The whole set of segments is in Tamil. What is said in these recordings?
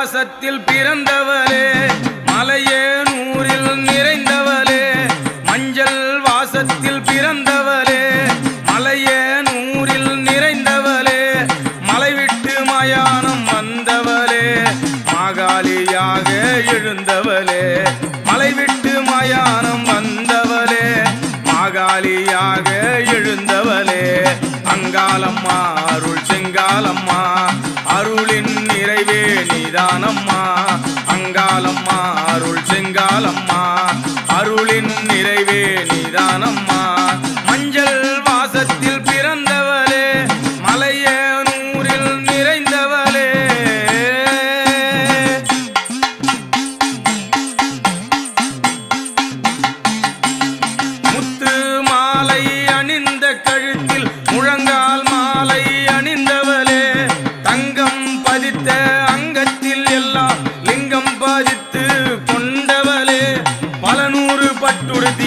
வாசத்தில் பிறந்தவரே மலையே நூறில் நிறைந்தவரே மஞ்சள் வாசத்தில் பிறந்தவரே மலையே நூறில் நிறைந்தவரே மலை விட்டு மயானம் வந்தவரே மாகாளியாக எழுந்தவரே மலை விட்டு மயானம் வந்தவரே மாகாளியாக எழுந்தவரே அங்காலம்மா அருள் செங்காலம்மா அருளின் நிறைவே நீதானம்மா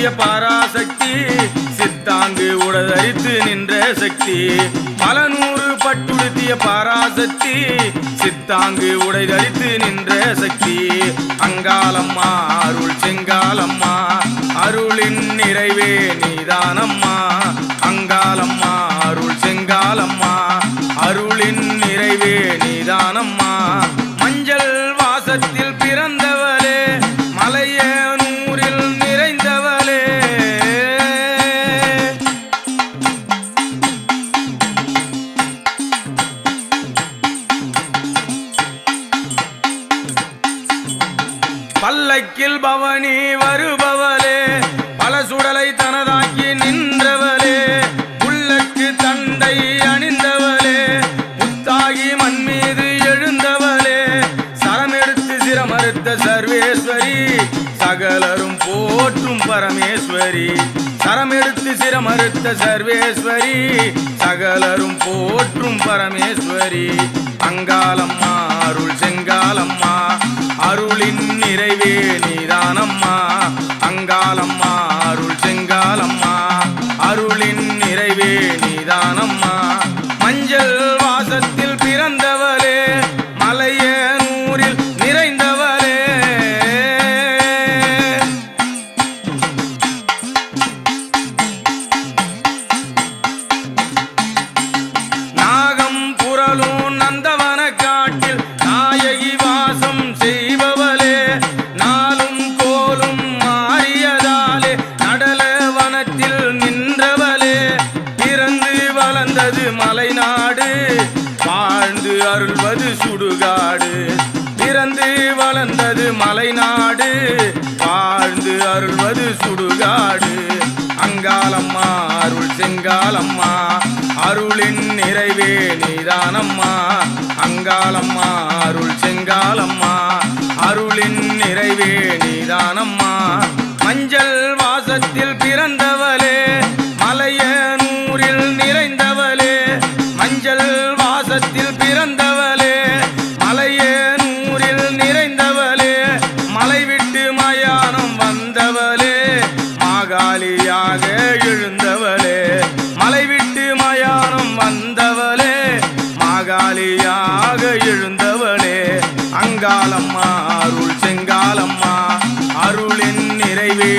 பட்டுடுத்திய பாராசக்தி சித்தாங்கு உடதரித்து நின்ற சக்தி. பல நூறு பட்டுடுத்திய பாராசக்தி சித்தாங்கு உடைதரித்து நின்ற சக்தி. அங்காலம்மா அருள் செங்காலம்மா அருளின் நிறைவே நீதானம்மா. அங்காலம்மா அருள் செங்காலம்மா அருளின் நிறைவே நீதானம்மா. பல்லக்கில் பவனி வருபவளே பல சுடலை தனதாக்கி நின்றவளே உள்ளக்கு தந்தை அணிந்தவளே புத்தாகி மண் மீது எழுந்தவளே சரமெடுத்து சிரமறுத்த சர்வேஸ்வரி சகலரும் போற்றும் பரமேஸ்வரி சரமெடுத்து சிரமறுத்த சர்வேஸ்வரி சகலரும் போற்றும் பரமேஸ்வரி. அங்காலம்மா அருள் செங்காலம்மா அருளின் நிறைவே நீதானம்மா. அங்காளம்மா. மலைநாடு. வாழ்ந்து அருள்வது சுடுகாடு. பிறந்து வளர்ந்தது மலைநாடு. வாழ்ந்து அருள்வது சுடுகாடு. அங்காளம்மா அருள் செங்காலம்மா அருளின் நிறைவே நீதானம்மா. அங்காளம்மா அருள் செங்காலம்மா அருளின் நிறைவே நீதானம்மா. மஞ்சள் வாசத்தில் பிறந்த வாசத்தில் பிறந்தவளே மலையே நூறில் நிறைந்தவளே மலை விட்டு மயானம் வந்தவளே மாகாளியாக எழுந்தவளே மலை விட்டு மயானம் வந்தவளே மாகாளியாக எழுந்தவளே. அங்காளம்மா அருள் செங்காலம்மா அருளின் நிறைவே